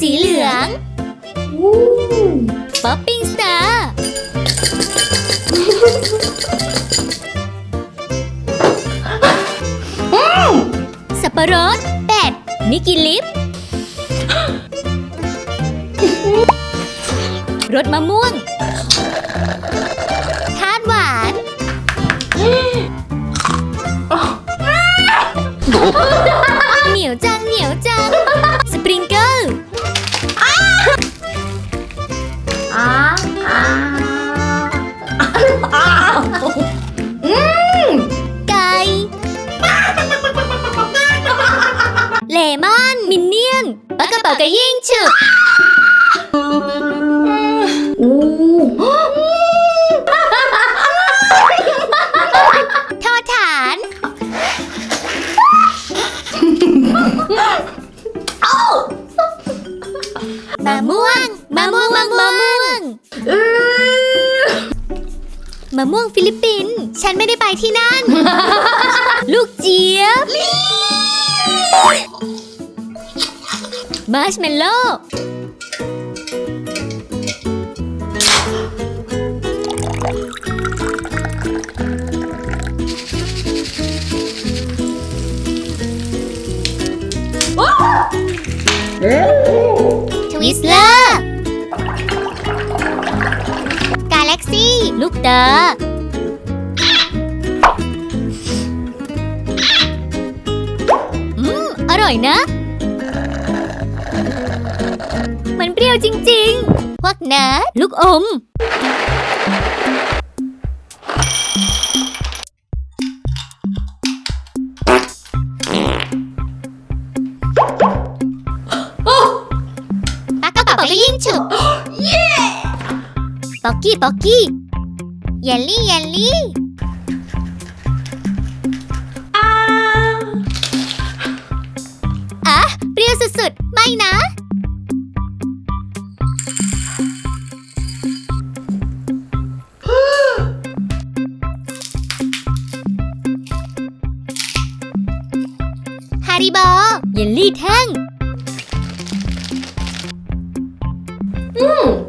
สีเหลืองวู้ป๊อปปิ้งสตาร์สับปะรดเป็ดมิกกี้ลิฟรสมะม่วงทานหวาน เหนียวจังเหนียวจัง มอน มินเนี่ยนปลากระเป๋ากระยิ่งฉุกอู้ทอดฐาน มะม่วง มะม่วง มะม่วงอื้อมะม่วงฟิลิปปินส์ ฉันไม่ได้ไปที่นั่น ลูกเจี๊ยบ มาร์ชเมลโล่ทวิสเลอร์ กาแล็กซี่ ลูกเต๋อ่อยนะ มันเปรี้ยวจริงๆพวกนทลูกอม ปากกระเป๋าก็ยิ่งฉุกป๊อกกี้ ป๊อกกี้เยลลี่เยลลี่ สุด ไม่นะ ฮาริโบเยลลี่แท่ง อืม